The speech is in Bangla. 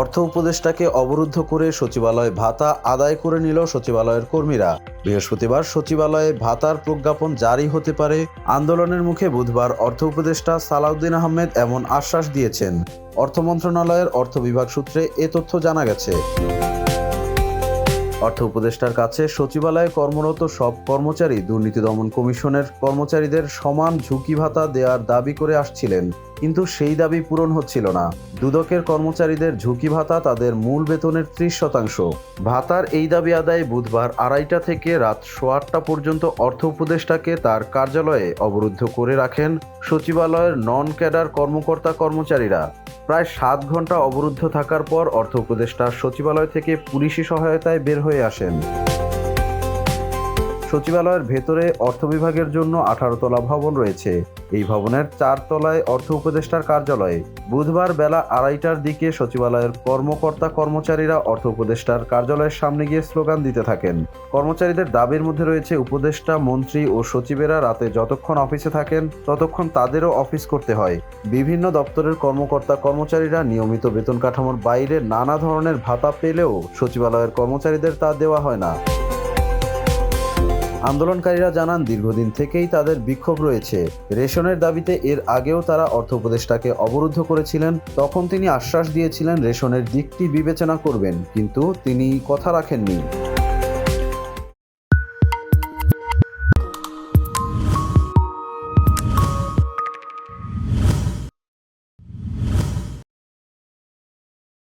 অর্থ উপদেষ্টাকে অবরুদ্ধ করে সচিবালয় ভাতা আদায় করে নিল সচিবালয়ের কর্মীরা। বৃহস্পতিবার সচিবালয়ে ভাতার প্রজ্ঞাপন জারি হতে পারে। আন্দোলনের মুখে বুধবার অর্থ উপদেষ্টা সালাউদ্দিন আহমেদ এমন আশ্বাস দিয়েছেন। অর্থ মন্ত্রণালয়ের অর্থ বিভাগ সূত্রে এ তথ্য জানা গেছে। অর্থ উপদেষ্টার কাছে সচিবালয়ে কর্মরত সব কর্মচারী দুর্নীতি দমন কমিশনের কর্মচারীদের সমান ঝুঁকি ভাতা দেওয়ার দাবি করে আসছিলেন। কিন্তু সেই দাবি পূরণ হচ্ছিল না। দুদকের কর্মচারীদের ঝুঁকি ভাতা তাদের মূল বেতনের ত্রিশ শতাংশ। ভাতার এই দাবি আদায়ে বুধবার আড়াইটা থেকে রাত সোয়া আটটা পর্যন্ত অর্থ উপদেষ্টাকে তার কার্যালয়ে অবরুদ্ধ করে রাখেন সচিবালয়ের নন ক্যাডার কর্মকর্তা কর্মচারীরা। প্রায় সাত ঘণ্টা অবরুদ্ধ থাকার পর অর্থ উপদেষ্টা সচিবালয় থেকে পুলিশি সহায়তায় বের হয়ে আসেন। সচিবালয়ের ভেতরে অর্থ বিভাগের জন্য আঠারো তলা ভবন রয়েছে। এই ভবনের চার তলায় অর্থ উপদেষ্টার কার্যালয়ে। বুধবার বেলা আড়াইটার দিকে সচিবালয়ের কর্মকর্তা কর্মচারীরা অর্থ উপদেষ্টার কার্যালয়ের সামনে গিয়ে স্লোগান দিতে থাকেন। কর্মচারীদের দাবির মধ্যে রয়েছে, উপদেষ্টা, মন্ত্রী ও সচিবেরা রাতে যতক্ষণ অফিসে থাকেন, ততক্ষণ তাদেরও অফিস করতে হয়। বিভিন্ন দপ্তরের কর্মকর্তা কর্মচারীরা নিয়মিত বেতন কাঠামোর বাইরে নানা ধরনের ভাতা পেলেও সচিবালয়ের কর্মচারীদের তা দেওয়া হয় না। আন্দোলনকারীরা জানান, দীর্ঘদিন থেকেই তাদের বিক্ষোভ রয়েছে। রেশনের দাবিতে এর আগেও তারা অর্থ উপদেষ্টাকে অবরুদ্ধ করেছিলেন। তখন তিনি আশ্বাস দিয়েছিলেন, রেশনের দিকটি বিবেচনা করবেন, কিন্তু তিনি কথা রাখেননি।